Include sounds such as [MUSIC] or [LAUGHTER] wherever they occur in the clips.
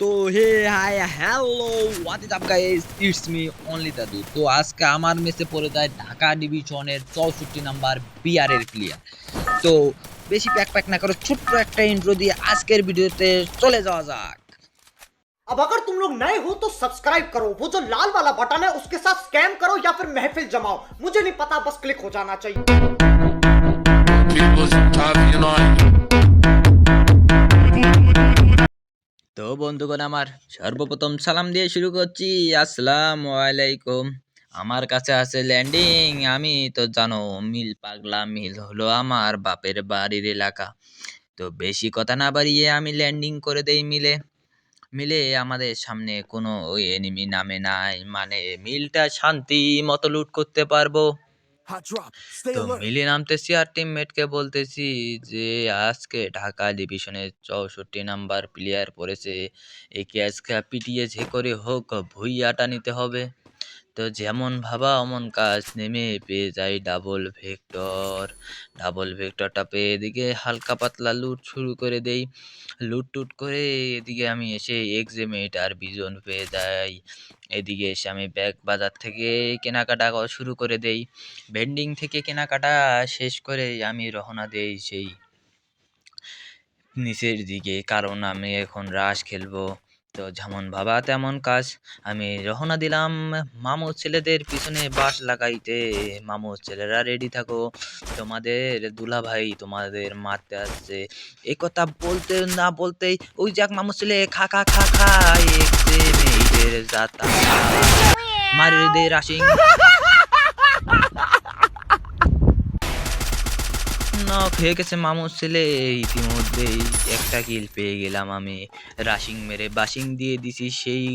তো হে hi hello what is up guys it's me only দাদু তো আজকে আমার মেসে পড়ে যায় ঢাকা ডিভিশনের চৌষট্টি নাম্বার বিআরের প্লেয়ার তো বেশি প্যাক প্যাক না করে ছোট্ট একটা ইন্ট্রো দিয়ে আজকের ভিডিওতে চলে যাওয়া যাক अब अगर तुम लोग नए हो तो सब्सक्राइब करो वो जो लाल वाला बटन है उसके साथ स्कैम करो या फिर महफिल जमाओ मुझे नहीं पता बस क्लिक हो जाना चाहिए তো বন্ধুগণ, আমার সর্বপ্রথম সালাম দিয়ে শুরু করছি। আসসালাম আলাইকুম। আমার কাছে আছে ল্যান্ডিং। আমি তো জানো, মিল পাগলা মিল হলো আমার বাপের বাড়ির এলাকা। তো বেশি কথা না বাড়িয়ে আমি ল্যান্ডিং করে দেই মিলে। মিলে আমাদের সামনে কোনো ওই এনিমি নামে নাই। মানে মিলটা শান্তি মতো লুট করতে পারব। তো মিলে নামতেছি আর টিমমেটকে বলতেছি যে আজকে ঢাকা ডিভিশনের চৌষট্টি নাম্বার প্লেয়ার পড়েছে। একে আজকে পিটিয়ে যে করে হোক ভুইয়াটা নিতে হবে। তো যেমন ভাবা অমন কাজ নেমে পেয়ে যাই ডাবল ভেক্টর ডাবল ভেক্টরটা পেয়ে এদিকে হালকা পাতলা লুট শুরু করে দেই। লুট টুট করে এদিকে আমি এসে এক্সেমেট আর বিজন পেয়ে যাই। এদিকে এসে আমি ব্যাগ বাজার থেকে কেনাকাটা শুরু করে দেই। ভেন্ডিং থেকে কেনাকাটা শেষ করে আমি রওনা দেই সেই নিচের দিকে। কারণ আমি এখন রাশ খেলব। তো যেমন বাবা তেমন কাজ। আমি রহনা দিলাম মামু ছেলেদের পিছনে বাস লাগাইতে। মামু ছেলেরা রেডি থাকো। তোমাদের দুলা ভাই তোমাদের মারতে আসছে। এই কথা বলতে না বলতেই ওই যাক মামু ছেলে খা খা খা খা মেয়েদের যাতা রাশিং নক হয়ে গেছে মামুর ছেলে। ইতিমধ্যেই একটা কিল পেয়ে গেলাম আমি। রাশিং মেরে বাসিং দিয়ে দিছি সেই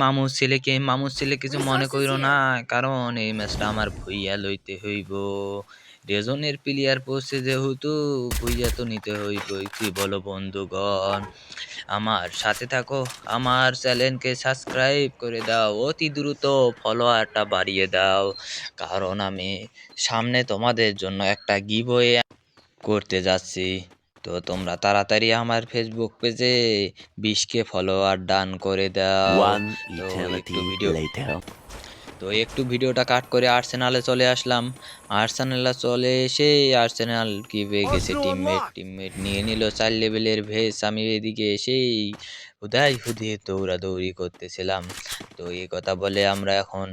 মামুর ছেলেকে। মামুর ছেলে কিছু মনে করিল না কারণ এই ম্যাচটা আমার ভুইয়া লইতে হইব। রেজনের প্লেয়ার পড়ছে যেহেতু ভুইয়া তো নিতে হইব কি বলো বন্ধুগণ? আমার সাথে থাকো আমার চ্যানেলকে সাবস্ক্রাইব করে দাও অতি দ্রুত ফলোয়ারটা বাড়িয়ে দাও। কারণ আমি সামনে তোমাদের জন্য একটা গিভওয়ে করতে যাচ্ছি। তো তোমরা তাড়াতাড়ি আমার ফেসবুক পেজে বিশকে ফলোয়ার ডান করে দাও। One তো একটু ভিডিও তো একটু ভিডিওটা কাট করে আর্সেনালে চলে আসলাম। আর্সেনালে চলে এসে আর্সেনাল কি পেয়ে গেছে? টিমমেট টিমমেট নিয়ে নিল চার লেভেলের ভেস। আমি এদিকে এসেই হুদাই হুদিয়ে দৌড়াদৌড়ি করতেছিলাম। তো এই কথা বলে আমরা এখন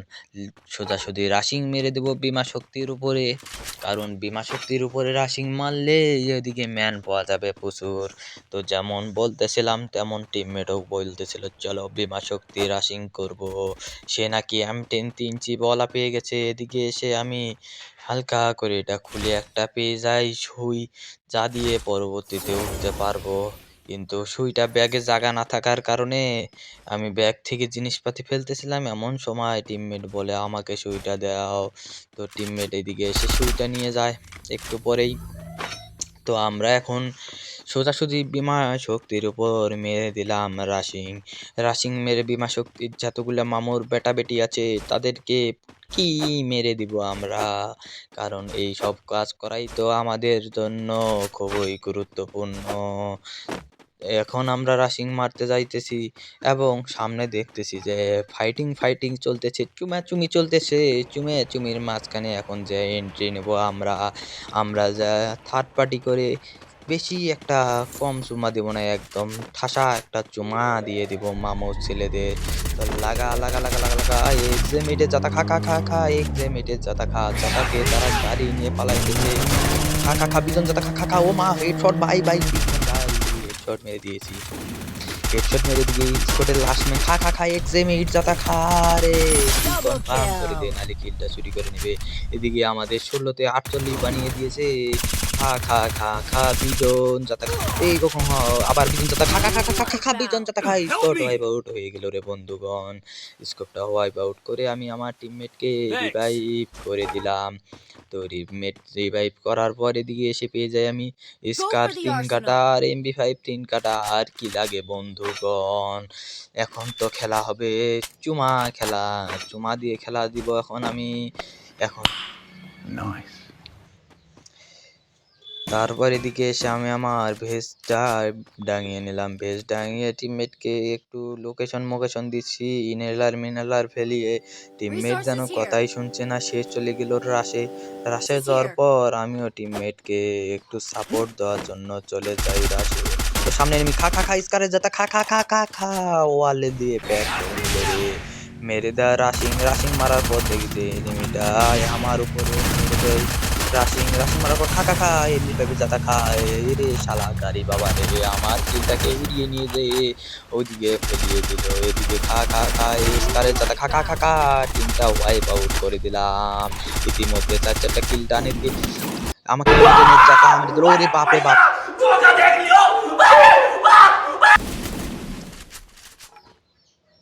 সোজাসুজি রাশিং মেরে দেবো বিমা শক্তির উপরে। কারণ বিমা শক্তির উপরে রাশিং মারলে এদিকে ম্যান পাওয়া যাবে প্রচুর। তো যেমন বলতেছিলাম, তেমন টিমমেটও বলতেছিল, চলো বিমা শক্তি রাশিং করব। সে নাকি এম টেন তিন জি বলা পেয়ে গেছে। এদিকে এসে আমি হালকা করে এটা খুলে একটা পেয়ে যাই সুই যা দিয়ে পরবর্তীতে উঠতে পারব। কিন্তু সুইটা ব্যাগে জায়গা না থাকার কারণে আমি ব্যাগ থেকে জিনিসপাতি ফেলতেছিলাম। এমন সময় টিমমেট বলে, আমাকে সুইটা দাও তো টিমমেট এদিকে এসে সুইটা নিয়ে যায় একটু পরেই। তো আমরা এখন সোজাসুজি বিমা শক্তির উপর মেরে দিলাম রাশিং। রাশিং মেরে বিমা শক্তির যতগুলো মামুর বেটা বেটি আছে, তাদেরকে কি মেরে দিব আমরা? কারণ এই সব কাজ করাই তো আমাদের জন্য খুবই গুরুত্বপূর্ণ। এখন আমরা রাশিং মারতে যাইতেছি এবং সামনে দেখতেছি যে ফাইটিং ফাইটিং চলতেছে চুমাচুমি চলতেছে, চুমে চুমির মাঝখানে এখন যে এন্ট্রি নেব আমরা আমরা যা থার্ড পার্টি করে বেশি একটা কম চুমা দেবো না, একদম ঠাসা একটা চুমা দিয়ে দিব মামুর ছেলেদের। তো লাগা লাগা লাগা লাগা লাগা এক্সেমিটে যাতা খা খা খা খা এক্সেমিটে যাতা খা যাতাকে তারা গাড়ি নিয়ে পালাইতেছে। খা খা খা, বিজন যাতা খা খা খা, ও মা হেডশট বাই বাই शॉट मेरे दिए थी হেডশট মেরে দিয়েছি হেডশট মেরে দিয়ে স্কোটের লাস্ট মে খা খা খা এক্সেমিট যাতা খা রে কনফার্ম করে দে নালে কিলটা চুরি করে নেবে এদিকে আমাদের ষোলোতে আটচল্লিশ বানিয়ে দিয়েছে খা খা খা খা বিজন যাতা খা এই কখন হ- আবার বিজন যাতা খা খা খা খা খা খা খা বিজন যাতা খা স্কোট ওয়াইপ আউট হয়ে গেল রে বন্ধুগণ স্কোপটা ওয়াইপ আউট করে আমি আমার টিমমেটকে রিভাইভ করে দিলাম তো রিমেট রিভাইভ করার পর এদিকে এসে পেয়ে যাই আমি স্কার তিন কাটা আর এমবি ফাইভ তিন কাটা আর কি লাগে বন্ধুগণ এখন তো খেলা হবে চুমা খেলা। চুমা দিয়ে খেলা দিব এখন আমি। এখন Nice. তারপর এদিকে এসে আমি আমার ভেজটা ডাঙিয়ে নিলাম। ভেজ ডাঙিয়ে টিমমেটকে একটু লোকেশন মোকেশন দিচ্ছি। ইনেলার মিনেলার ফেলিয়ে টিমমেট যেন কথাই শুনছে না সে চলে গেল রাশে রাশে যাওয়ার পর আমিও টিমমেটকে একটু সাপোর্ট দেওয়ার জন্য চলে যাই রাশে সামনে এনিমি খা খা খা ইসকারে যাতা খা খা খা খা খা ওয়ালে দিয়ে প্যাক করে মেরে দা রাশিং রাশিং মারার পর দেখি দেখতে এনিমিটা আমার উপরে মেরে দেয় রাশিং রাশিং মারার পর খা খা খা এমনি ভেবে যাতা খায় রে শালা গাড়ি বাবা রে আমার কিলটাকে উড়িয়ে নিয়ে যে ওইদিকে ফেলিয়ে দিল এদিকে খা খা খা ইসকারে যাতা খা খা খা খা টিমটা ওয়াইপ আউট করে দিলাম ইতিমধ্যে চার চারটা কিলটা আনে দিয়ে আমাকে চাকা মেরে দিল বাপরে বাপ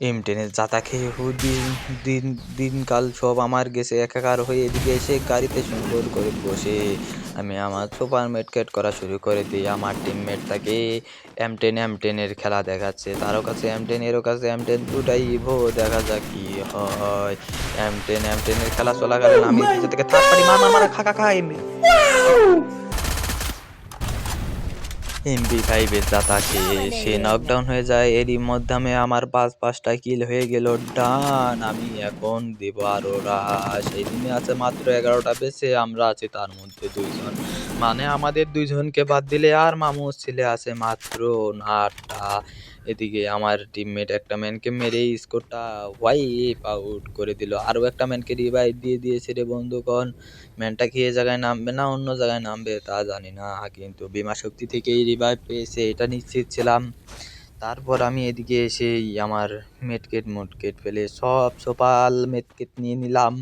এম টেনের জাতা খেয়ে দিন দিন, দিনকাল সব আমার গেছে। একাকার হয়ে এদিকে এসে গাড়িতে সুন্দর করে বসে আমি আমার সুপার মেটকেট করা শুরু করে দিই। আমার টিমমেট তাকে এম টেন এম টেনের খেলা দেখাচ্ছে। তারও কাছে এম টেন এরও কাছে এম টেন দুটাই ইভো দেখা যাক কি হয়। এম টেন এম টেনের খেলা চলাকালীন আমি থেকে থার্ড পারি মার মার মার, খা খা এমনি। এমবি ফাইভে যা থাকে সে নকডাউন হয়ে যায় এরই মধ্যে আমার পাঁচ পাঁচটা কিল হয়ে গেল। ডান আমি এখন দেব আরও রাস এই দিনে আছে মাত্র এগারোটা বেছে আমরা আছি তার মধ্যে দুইজন। মানে আমাদের দুইজনকে বাদ দিলে আর মামুর ছেলে আছে মাত্র আটটা। এদিকে আমার টিমমেট একটা ম্যানকে মেরে স্কোরটা ওয়াইপ আউট করে দিল। আরও একটা ম্যানকে রিভাইভ দিয়ে দিয়েছে রে বন্ধুগণ। ম্যানটা কি এ জায়গায় নামবে না অন্য জায়গায় নামবে তা জানি না, কিন্তু বিমা শক্তি থেকেই রিভাইভ পেয়েছে, এটা নিশ্চিত ছিলাম। তারপর আমি এদিকে এসেই আমার মেটকেট মোটকেট ফেলে সব সোপাল মেটকেট নিয়ে নিলাম।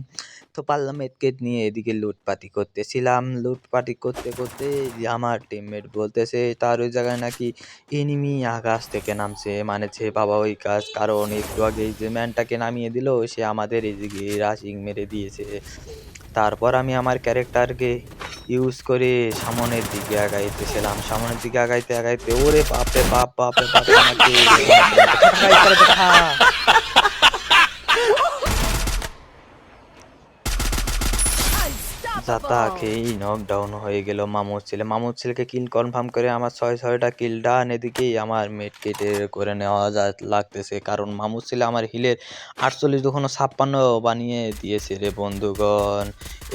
সোপাল মেটকেট নিয়ে এদিকে লুটপাটি করতেছিলাম। লুটপাটি করতে করতে আমার টিমমেট বলতেছে তার ওই জায়গায় নাকি এনিমি আকাশ থেকে নামছে। মানেছে বাবা ওই কাজ কারণ একটু আগে যে ম্যানটাকে নামিয়ে দিল সে আমাদের এদিকে রাশিং মেরে দিয়েছে। তারপর আমি আমার ক্যারেক্টারকে ইউজ করে সামনের দিকে আগাইতেছিলাম। সামনের দিকে আগাইতে আগাইতে ওরে বাপরে বাপ বাপরে বাপ আমাকে [LAUGHS] যাতা খেয়েই নকডাউন হয়ে গেল, মামুর ছেলে। মামুর ছেলেকে কিল কনফার্ম করে আমার ছয়, ছয়টা কিল ডান এদিকেই আমার মেট কেটে করে নেওয়া যা লাগতেছে। কারণ মামুর ছেলে আমার হিলের আটচল্লিশ দোকানো ছাপ্পান্ন বানিয়ে দিয়েছে রে বন্ধুগণ।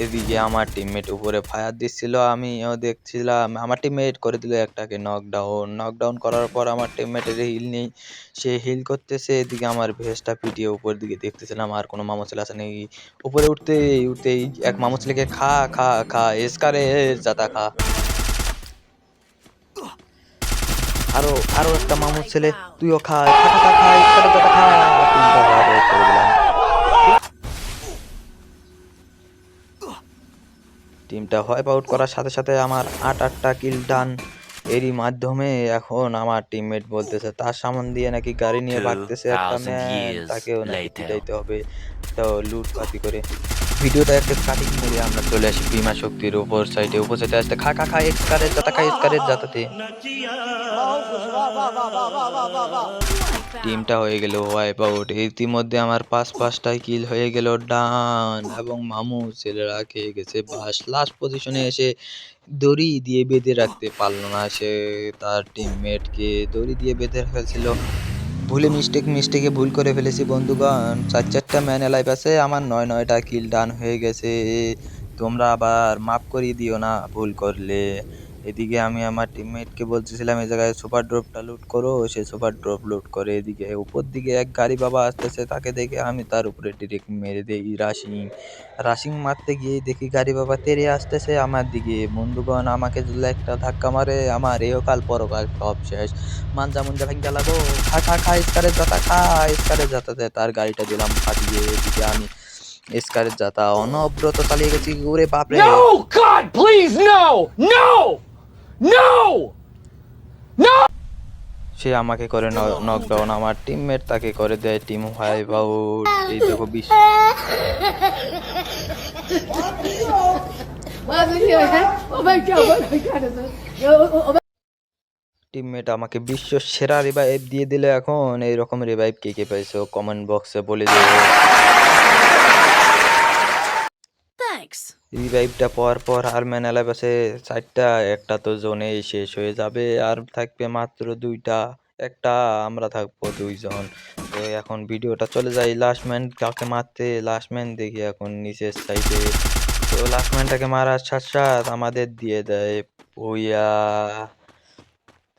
এদিকে আমার টিমমেট উপরে ফায়ার দিচ্ছিল, আমিও দেখছিলাম। আমার টিমমেট করে দিল একটাকে নকডাউন নকডাউন করার পর আমার টিমমেটের হিল নেই। সে হিল করতেছে, এদিকে আমার ভেসটা পিটিয়ে উপর দিকে দেখতেছিলাম, আর কোনো মামু ছেলে আছে নাকি উপরে উঠতে উঠতেই এক মামু ছেলেকে খা খা খা এসকারে জাতা খা। আরও আরও একটা মামুর ছেলে তুইও খা খা খা খা এসকারে জাতা খা টিমটা হোয়াইপ আউট করার সাথে সাথে আমার আট আটটা কিল ডান। এরই মাধ্যমে এখন আমার টিমমেট বলতেছে তার সামন দিয়ে নাকি গাড়ি নিয়ে ভাগতেছে একটা 2000 ম্যান তাকেও নাকি. পিটাইতে হবে। তো লুটপাতি করে ভিডিওটা একটা কাটিং মেরে আমরা চলে আসি বিমা শক্তির উপর সাইডে উপর সাইডে আসতে খা খা খা এক্সকারের যাতা, খা এক্সকারের যাতাতে টিমটা হয়ে গেল ওয়াইপ আউট ইতিমধ্যে আমার পাঁচ, পাঁচটা কিল হয়ে গেল ডান। এবং মামু ছেলেরা খেয়ে গেছে বাস। লাস্ট পজিশনে এসে দড়ি দিয়ে বেঁধে রাখতে পারল না। সে তার টিমমেটকে দড়ি দিয়ে বেঁধে ফেলছিল। ভুলে মিস্টেক মিস্টেকে ভুল করে ফেলেছি বন্ধুগণ। চার চারটা ম্যান এলাইভ আছে, আমার নয় নয়টা কিল ডান হয়ে গেছে। তোমরা আবার মাফ করিয়ে দিও না ভুল করলে। এদিকে আমি আমার টিমমেটকে বলতেছিলাম এই জায়গায় সুপার ড্রপটা লুট করো। সে সুপার ড্রপ লুট করে এদিকে। উপর দিকে এক গাড়ি বাবা আসতেছে তাকে দেখে আমি তার উপরে ডিরেক্ট মেরে দেই রাশিং রাশিং মারতে গিয়ে দেখি গাড়ি বাবা তেরে আসতেছে আমার দিকে। বন্ধুগণ আমাকে যদি একটা ধাক্কা মারে আমার এহকাল পরকাল সব শেষ। মাঞ্জা মুঞ্জা ভেঙ্গা লাগো। খা খা খা স্কারের যাতা খা স্কারের যাতাতে তার গাড়িটা দিলাম ফাটিয়ে এদিকে আমি স্কারের যাতা। অনবরত চালিয়ে গেছি। ওরে বাপরে! God, please, no! No! No! সে আমাকে করে নকডাউন আমার টিমমেট তাকে করে দেয় টিম ফাইভ আউট এই দেখো বিশ টিমমেট আমাকে বিশ্ব সেরা রিভাইভ দিয়ে দিল এখন, এইরকম রিভাইভ কে কে পাইছো কমেন্ট বক্সে বলে Thanks. রিভাইভটা পাওয়ার পর আর ম্যান আছে চারটা, একটা তো জোনে শেষ হয়ে যাবে। আর থাকবে মাত্র দুইটা, একটা আমরা থাকব দুইজন। তো এখন ভিডিওটা চলে যাই লাস্ট ম্যান কাকে মারতে। লাস্ট ম্যান দেখি এখন নিচের সাইডে তো লাস্ট ম্যানটাকে মারার সাথ সাথ আমাদের দিয়ে দেয় ভুইয়া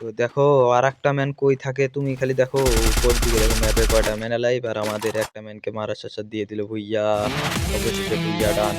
তো দেখো আর একটা ম্যান কই থাকে? তুমি খালি দেখো, উপর দিকে দেখো ম্যাপে কয়টা ম্যান লাইভ আর আমাদের একটা ম্যানকে মারার সাথে দিয়ে দিল ভুইয়া। অবশেষে ভুইয়া ডান